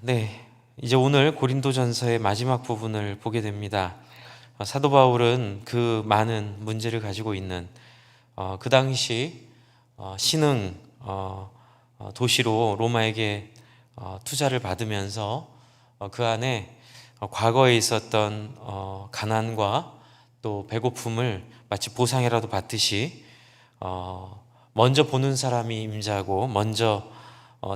네, 이제 오늘 고린도전서의 마지막 부분을 보게 됩니다. 어, 사도 바울은 그 많은 문제를 가지고 있는 어, 그 당시 어, 신흥 도시로 로마에게 어, 투자를 받으면서 어, 그 안에 어, 과거에 있었던 어, 가난과 또 배고픔을 마치 보상이라도 받듯이 어, 먼저 보는 사람이 임자고 먼저 어,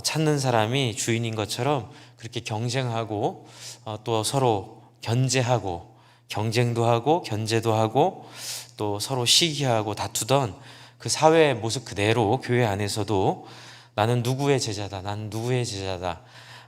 찾는 사람이 주인인 것처럼 그렇게 경쟁하고 어, 또 서로 견제하고 경쟁도 하고 견제도 하고 또 서로 시기하고 다투던 그 사회의 모습 그대로 교회 안에서도 나는 누구의 제자다, 나는 누구의 제자다,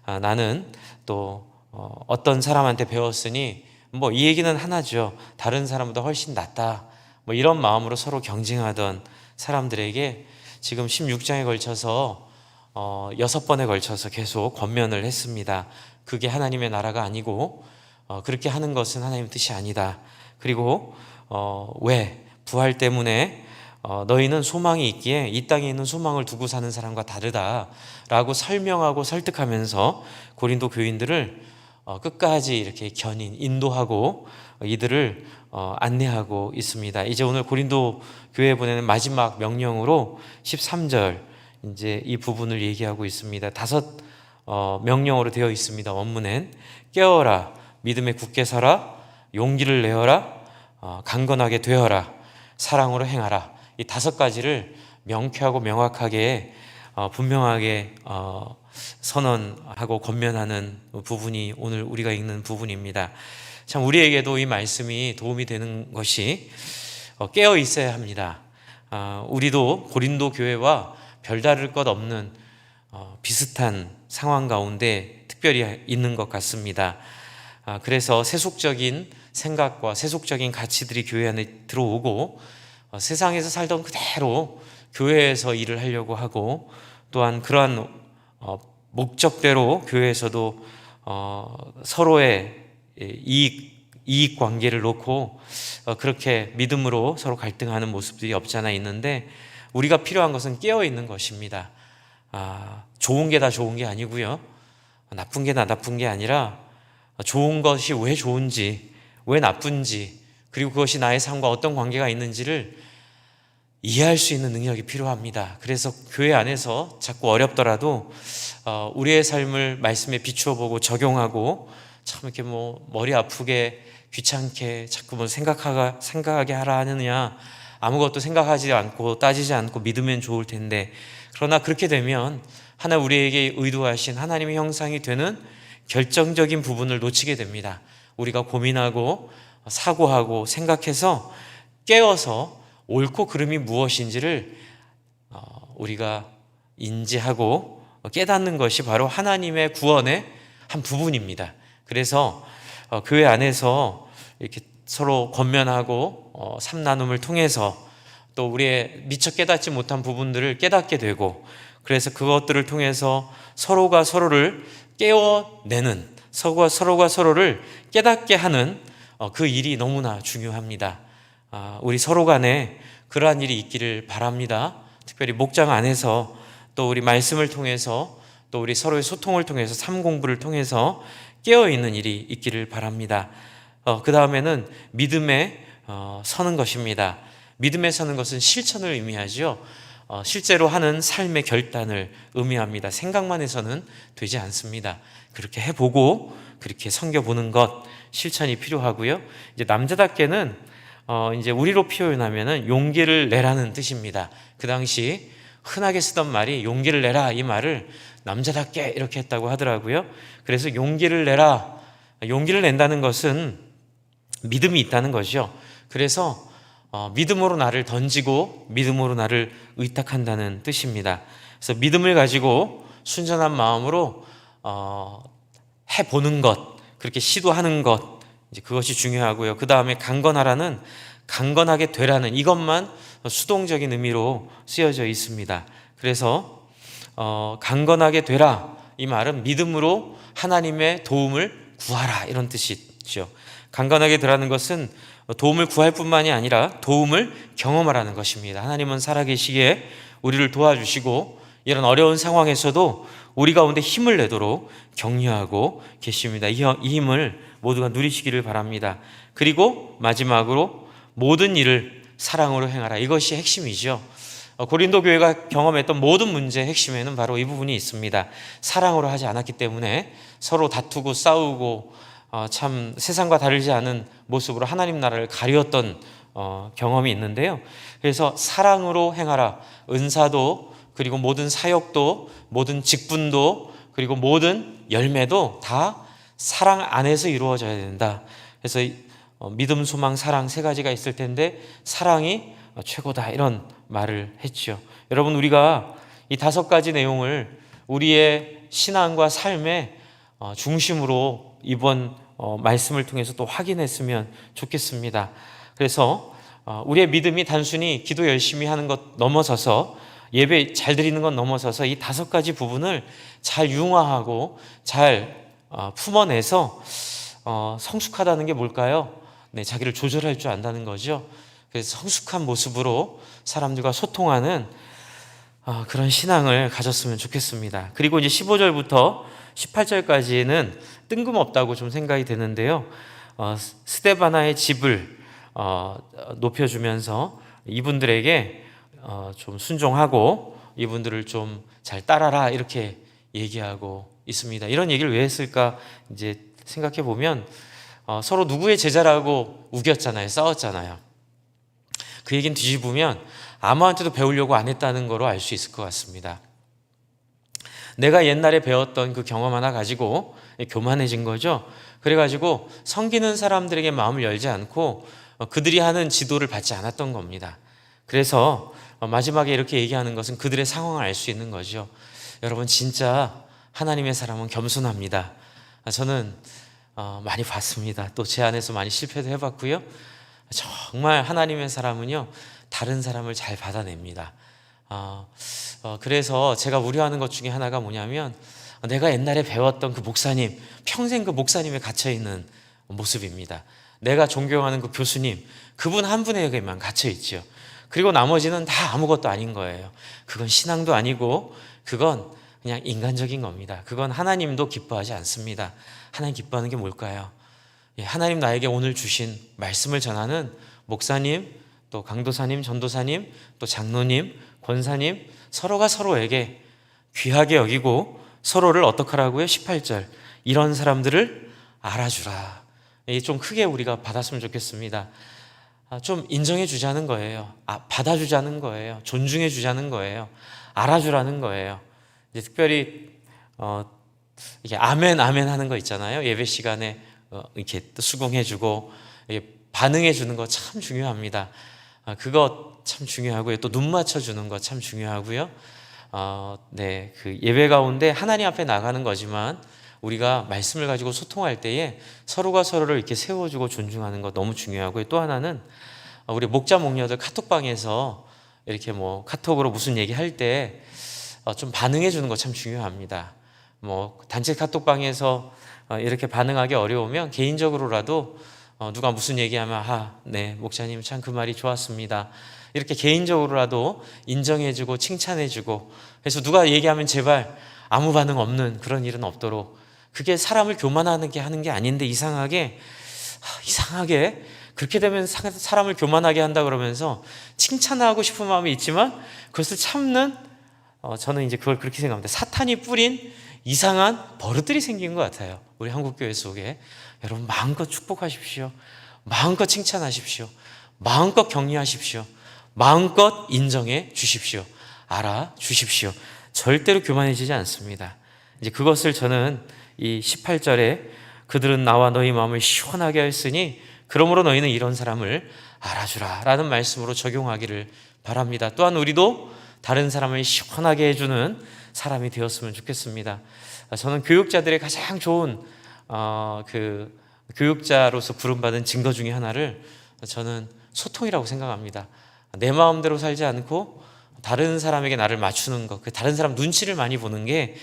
아, 나는 또 어, 어떤 사람한테 배웠으니 뭐 이 얘기는 하나죠. 다른 사람보다 훨씬 낫다. 뭐 이런 마음으로 서로 경쟁하던 사람들에게 지금 16장에 걸쳐서 어, 여섯 번에 걸쳐서 계속 권면을 했습니다. 그게 하나님의 나라가 아니고 어, 그렇게 하는 것은 하나님 뜻이 아니다. 그리고 어, 왜 부활 때문에 어, 너희는 소망이 있기에 이 땅에 있는 소망을 두고 사는 사람과 다르다라고 설명하고 설득하면서 고린도 교인들을 어, 끝까지 이렇게 견인 인도하고 이들을 어, 안내하고 있습니다. 이제 오늘 고린도 교회에 보내는 마지막 명령으로 13절 이제 이 부분을 얘기하고 있습니다. 다섯 어, 명령으로 되어 있습니다. 원문엔 깨어라, 믿음에 굳게 서라, 용기를 내어라, 어, 강건하게 되어라, 사랑으로 행하라. 이 다섯 가지를 명쾌하고 명확하게 어, 분명하게 어, 선언하고 권면하는 부분이 오늘 우리가 읽는 부분입니다. 참 우리에게도 이 말씀이 도움이 되는 것이 어, 깨어 있어야 합니다. 아, 우리도 고린도 교회와 별다를 것 없는 어, 비슷한 상황 가운데 특별히 있는 것 같습니다. 아, 그래서 세속적인 생각과 세속적인 가치들이 교회 안에 들어오고 어, 세상에서 살던 그대로 교회에서 일을 하려고 하고 또한 그러한 어, 목적대로 교회에서도 어, 서로의 이익 이익 관계를 놓고 어, 그렇게 믿음으로 서로 갈등하는 모습들이 없지 않아 있는데 우리가 필요한 것은 깨어 있는 것입니다. 아, 좋은 게 다 좋은 게 아니고요. 나쁜 게 다 나쁜 게 아니라 좋은 것이 왜 좋은지, 왜 나쁜지, 그리고 그것이 나의 삶과 어떤 관계가 있는지를 이해할 수 있는 능력이 필요합니다. 그래서 교회 안에서 자꾸 어렵더라도 어, 우리의 삶을 말씀에 비추어 보고 적용하고 참 이렇게 뭐 머리 아프게 귀찮게 자꾸 뭐 생각하가 생각하게 하라 하느냐 아무것도 생각하지 않고 따지지 않고 믿으면 좋을 텐데 그러나 그렇게 되면 하나 우리에게 의도하신 하나님의 형상이 되는 결정적인 부분을 놓치게 됩니다. 우리가 고민하고 사고하고 생각해서 깨어서 옳고 그름이 무엇인지를 어, 우리가 인지하고 깨닫는 것이 바로 하나님의 구원의 한 부분입니다. 그래서 어, 교회 안에서 이렇게 서로 권면하고 어, 삼나눔을 통해서 또 우리의 미처 깨닫지 못한 부분들을 깨닫게 되고 그래서 그것들을 통해서 서로가 서로를 깨워내는 서로가 서로가 서로를 깨닫게 하는 그 일이 너무나 중요합니다. 아, 우리 서로 간에 그러한 일이 있기를 바랍니다. 특별히 목장 안에서 또 우리 말씀을 통해서 또 우리 서로의 소통을 통해서 삶 공부를 통해서 깨어 있는 일이 있기를 바랍니다. 어, 그 다음에는 믿음에 어, 서는 것입니다. 믿음에 서는 것은 실천을 의미하죠. 어, 실제로 하는 삶의 결단을 의미합니다. 생각만 해서는 되지 않습니다. 그렇게 해보고 그렇게 섬겨보는 것 실천이 필요하고요. 이제 남자답게는 어, 이제 우리로 표현하면은 용기를 내라는 뜻입니다. 그 당시 흔하게 쓰던 말이 용기를 내라 이 말을 남자답게 이렇게 했다고 하더라고요. 그래서 용기를 내라. 용기를 낸다는 것은 믿음이 있다는 것이죠. 그래서 어, 믿음으로 나를 던지고 믿음으로 나를 의탁한다는 뜻입니다. 그래서 믿음을 가지고 순전한 마음으로 어, 해보는 것, 그렇게 시도하는 것, 이제 그것이 중요하고요. 그 다음에 강건하라는 강건하게 되라는 이것만 수동적인 의미로 쓰여져 있습니다. 그래서 어, 강건하게 되라 이 말은 믿음으로 하나님의 도움을 구하라 이런 뜻이죠. 강건하게 되라는 것은 도움을 구할 뿐만이 아니라 도움을 경험하라는 것입니다. 하나님은 살아계시기에 우리를 도와주시고 이런 어려운 상황에서도 우리 가운데 힘을 내도록 격려하고 계십니다. 이이 힘을 모두가 누리시기를 바랍니다. 그리고 마지막으로 모든 일을 사랑으로 행하라. 이것이 핵심이죠. 어, 고린도 교회가 경험했던 모든 문제의 핵심에는 바로 이 부분이 있습니다. 사랑으로 하지 않았기 때문에 서로 다투고 싸우고 어, 참 세상과 다르지 않은 모습으로 하나님 나라를 가리웠던 어, 경험이 있는데요. 그래서 사랑으로 행하라. 은사도 그리고 모든 사역도 모든 직분도 그리고 모든 열매도 다 사랑 안에서 이루어져야 된다. 그래서 이, 어, 믿음, 소망, 사랑 세 가지가 있을 텐데 사랑이 어, 최고다 이런 말을 했죠. 여러분 우리가 이 다섯 가지 내용을 우리의 신앙과 삶의 어, 중심으로 이번 어, 말씀을 통해서 또 확인했으면 좋겠습니다. 그래서 어, 우리의 믿음이 단순히 기도 열심히 하는 것 넘어서서 예배 잘 드리는 것 넘어서서 이 다섯 가지 부분을 잘 융화하고 잘 어, 품어내서 어, 성숙하다는 게 뭘까요? 네, 자기를 조절할 줄 안다는 거죠. 그래서 성숙한 모습으로 사람들과 소통하는 어, 그런 신앙을 가졌으면 좋겠습니다. 그리고 이제 15절부터 18절까지는 뜬금없다고 좀 생각이 되는데요. 어, 스테바나의 집을 어, 높여주면서 이분들에게 어, 좀 순종하고 이분들을 좀 잘 따라라 이렇게 얘기하고 있습니다. 이런 얘기를 왜 했을까 이제 생각해 보면 어, 서로 누구의 제자라고 우겼잖아요, 싸웠잖아요. 그 얘기는 뒤집으면 아무한테도 배우려고 안 했다는 거로 알 수 있을 것 같습니다. 내가 옛날에 배웠던 그 경험 하나 가지고 교만해진 거죠. 그래가지고 섬기는 사람들에게 마음을 열지 않고 어, 그들이 하는 지도를 받지 않았던 겁니다. 그래서 어, 마지막에 이렇게 얘기하는 것은 그들의 상황을 알 수 있는 거죠. 여러분 진짜 하나님의 사람은 겸손합니다. 아, 저는 어, 많이 봤습니다. 또 제 안에서 많이 실패도 해봤고요. 정말 하나님의 사람은요 다른 사람을 잘 받아냅니다. 어, 어, 그래서 제가 우려하는 것 중에 하나가 뭐냐면 내가 옛날에 배웠던 그 목사님 평생 그 목사님에 갇혀 있는 모습입니다. 내가 존경하는 그 교수님 그분 한 분에게만 갇혀 있죠. 그리고 나머지는 다 아무것도 아닌 거예요. 그건 신앙도 아니고 그건 그냥 인간적인 겁니다. 그건 하나님도 기뻐하지 않습니다. 하나님 기뻐하는 게 뭘까요? 예, 하나님 나에게 오늘 주신 말씀을 전하는 목사님, 또 강도사님, 전도사님, 또 장로님, 권사님 서로가 서로에게 귀하게 여기고 서로를 어떡하라고요? 18절. 이런 사람들을 알아주라. 좀 크게 우리가 받았으면 좋겠습니다. 아, 좀 인정해 주자는 거예요. 아, 받아주자는 거예요. 존중해 주자는 거예요. 알아주라는 거예요. 이제 특별히 어, 이게 아멘 아멘 하는 거 있잖아요. 예배 시간에 어, 이렇게 또 수긍해 주고 반응해 주는 거 참 중요합니다. 아, 그거 참 중요하고요. 또 눈 맞춰 주는 거 참 중요하고요. 어, 네, 그 예배 가운데 하나님 앞에 나가는 거지만 우리가 말씀을 가지고 소통할 때에 서로가 서로를 이렇게 세워주고 존중하는 거 너무 중요하고요. 또 하나는 우리 목자 목녀들 카톡방에서 이렇게 뭐 카톡으로 무슨 얘기 할 때 좀 반응해 주는 거 참 중요합니다. 뭐 단체 카톡방에서 어, 이렇게 반응하기 어려우면 개인적으로라도 어, 누가 무슨 얘기하면 아, 네, 목사님 참 그 말이 좋았습니다. 이렇게 개인적으로라도 인정해주고 칭찬해주고 그래서 누가 얘기하면 제발 아무 반응 없는 그런 일은 없도록 그게 사람을 교만하는 게 하는 게 아닌데 이상하게 아, 이상하게 그렇게 되면 사람을 교만하게 한다 그러면서 칭찬하고 싶은 마음이 있지만 그것을 참는 어, 저는 이제 그걸 그렇게 생각합니다. 사탄이 뿌린 이상한 버릇들이 생긴 것 같아요. 우리 한국교회 속에. 여러분, 마음껏 축복하십시오. 마음껏 칭찬하십시오. 마음껏 격려하십시오. 마음껏 인정해 주십시오. 알아 주십시오. 절대로 교만해지지 않습니다. 이제 그것을 저는 이 18절에 그들은 나와 너희 마음을 시원하게 하였으니 그러므로 너희는 이런 사람을 알아주라 라는 말씀으로 적용하기를 바랍니다. 또한 우리도 다른 사람을 시원하게 해주는 사람이 되었으면 좋겠습니다. 저는 교육자들의 가장 좋은 어, 그 교육자로서 부름받은 증거 중에 하나를 저는 소통이라고 생각합니다. 내 마음대로 살지 않고 다른 사람에게 나를 맞추는 것, 그 다른 사람 눈치를 많이 보는 게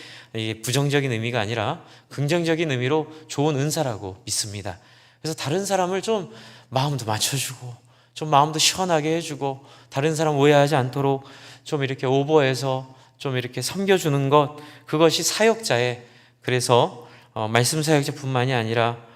부정적인 의미가 아니라 긍정적인 의미로 좋은 은사라고 믿습니다. 그래서 다른 사람을 좀 마음도 맞춰주고, 좀 마음도 시원하게 해주고, 다른 사람 오해하지 않도록 좀 이렇게 오버해서 좀 이렇게 섬겨주는 것 그것이 사역자의 그래서 어, 말씀 사역자뿐만이 아니라 어,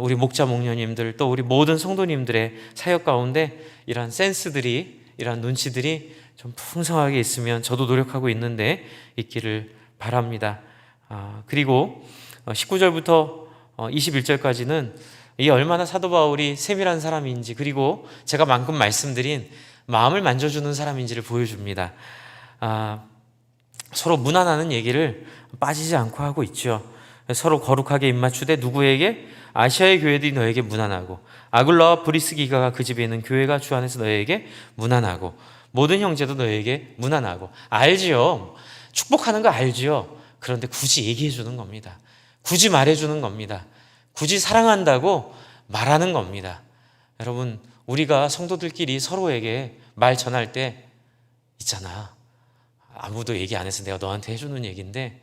우리 목자 목녀님들 또 우리 모든 성도님들의 사역 가운데 이러한 센스들이 이러한 눈치들이 좀 풍성하게 있으면 저도 노력하고 있는데 있기를 바랍니다. 아, 그리고 19절부터 21절까지는 이 얼마나 사도 바울이 세밀한 사람인지 그리고 제가 방금 말씀드린 마음을 만져주는 사람인지를 보여줍니다. 아, 서로 무난하는 얘기를 빠지지 않고 하고 있죠. 서로 거룩하게 입맞추되 누구에게 아시아의 교회들이 너에게 무난하고 아글라와 브리스기가가 그 집에 있는 교회가 주 안에서 너에게 무난하고 모든 형제도 너에게 무난하고 알지요. 축복하는 거 알지요. 그런데 굳이 얘기해 주는 겁니다. 굳이 말해 주는 겁니다. 굳이 사랑한다고 말하는 겁니다. 여러분, 우리가 성도들끼리 서로에게 말 전할 때 있잖아. 아무도 얘기 안 해서 내가 너한테 해주는 얘기인데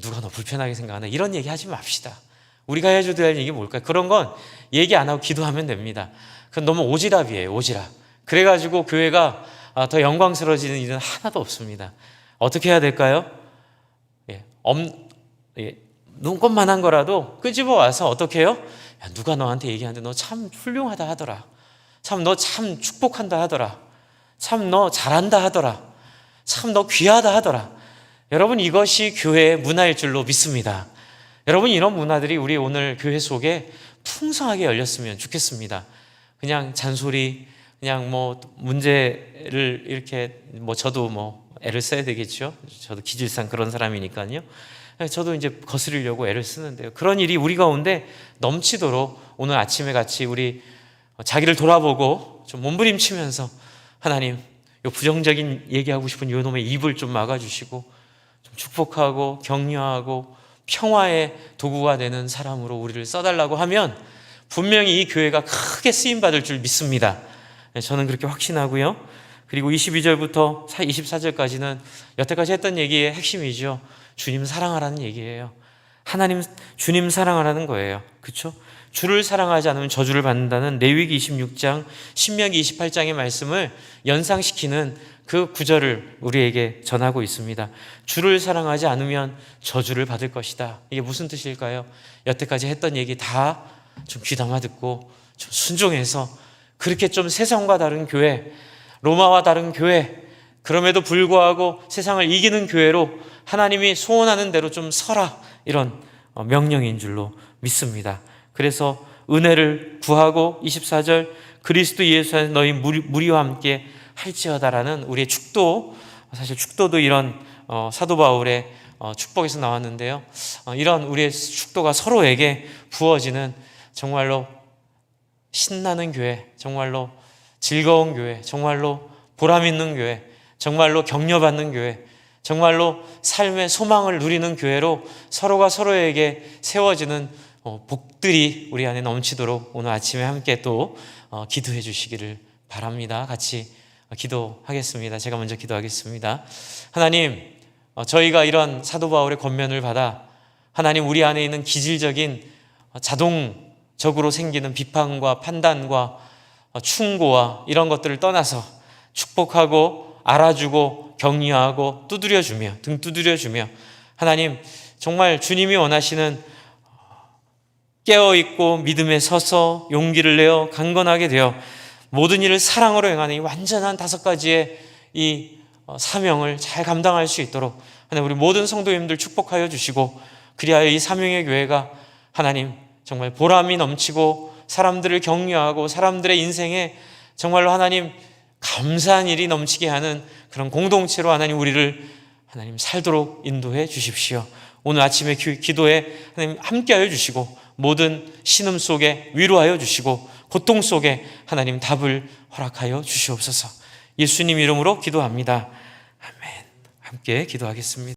누가 너 불편하게 생각하나 이런 얘기 하지 맙시다. 우리가 해줘야 될 얘기 뭘까요? 그런 건 얘기 안 하고 기도하면 됩니다. 그건 너무 오지랖이에요, 오지랖. 그래가지고 교회가 아, 더 영광스러워지는 일은 하나도 없습니다. 어떻게 해야 될까요? 예, 엄, 예, 눈꽃만한 거라도 끄집어 와서 어떻게 해요? 야, 누가 너한테 얘기하는데 너 참 훌륭하다 하더라. 참 너 참 축복한다 하더라. 참 너 잘한다 하더라. 참 너 귀하다 하더라. 여러분 이것이 교회의 문화일 줄로 믿습니다. 여러분 이런 문화들이 우리 오늘 교회 속에 풍성하게 열렸으면 좋겠습니다. 그냥 잔소리, 그냥 뭐 문제를 이렇게 뭐 저도 뭐 애를 써야 되겠죠. 저도 기질상 그런 사람이니까요. 저도 이제 거스르려고 애를 쓰는데요. 그런 일이 우리 가운데 넘치도록 오늘 아침에 같이 우리 자기를 돌아보고 좀 몸부림치면서 하나님 요 부정적인 얘기하고 싶은 요 놈의 입을 좀 막아주시고 좀 축복하고 격려하고 평화의 도구가 되는 사람으로 우리를 써달라고 하면 분명히 이 교회가 크게 쓰임 받을 줄 믿습니다. 네, 저는 그렇게 확신하고요. 그리고 22절부터 24절까지는 여태까지 했던 얘기의 핵심이죠. 주님 사랑하라는 얘기예요. 하나님 주님 사랑하라는 거예요. 그렇죠? 주를 사랑하지 않으면 저주를 받는다는 레위기 26장, 신명기 28장의 말씀을 연상시키는 그 구절을 우리에게 전하고 있습니다. 주를 사랑하지 않으면 저주를 받을 것이다. 이게 무슨 뜻일까요? 여태까지 했던 얘기 다 좀 귀담아 듣고 좀 순종해서 그렇게 좀 세상과 다른 교회, 로마와 다른 교회, 그럼에도 불구하고 세상을 이기는 교회로 하나님이 소원하는 대로 좀 서라. 이런 어, 명령인 줄로 믿습니다. 그래서 은혜를 구하고 24절 그리스도 예수 안에 너희 무리와 함께 할지어다라는 우리의 축도 사실 축도도 이런 어, 사도 바울의 어, 축복에서 나왔는데요. 이런 우리의 축도가 서로에게 부어지는 정말로 신나는 교회, 정말로 즐거운 교회, 정말로 보람 있는 교회, 정말로 격려받는 교회, 정말로 삶의 소망을 누리는 교회로 서로가 서로에게 세워지는 어, 복들이 우리 안에 넘치도록 오늘 아침에 함께 또 어, 기도해 주시기를 바랍니다. 같이 기도하겠습니다. 제가 먼저 기도하겠습니다. 하나님, 어, 저희가 이런 사도 바울의 권면을 받아 하나님 우리 안에 있는 기질적인 자동적으로 생기는 비판과 판단과 충고와 이런 것들을 떠나서 축복하고 알아주고 격려하고 두드려주며 등 두드려주며 하나님 정말 주님이 원하시는 깨어 있고 믿음에 서서 용기를 내어 강건하게 되어 모든 일을 사랑으로 행하는 이 완전한 다섯 가지의 이 어, 사명을 잘 감당할 수 있도록 하나님 우리 모든 성도님들 축복하여 주시고 그리하여 이 사명의 교회가 하나님 정말 보람이 넘치고 사람들을 격려하고 사람들의 인생에 정말로 하나님 감사한 일이 넘치게 하는 그런 공동체로 하나님 우리를 하나님 살도록 인도해 주십시오. 오늘 아침에 기도에 하나님 함께하여 주시고 모든 신음 속에 위로하여 주시고 고통 속에 하나님 답을 허락하여 주시옵소서. 예수님 이름으로 기도합니다. 아멘. 함께 기도하겠습니다.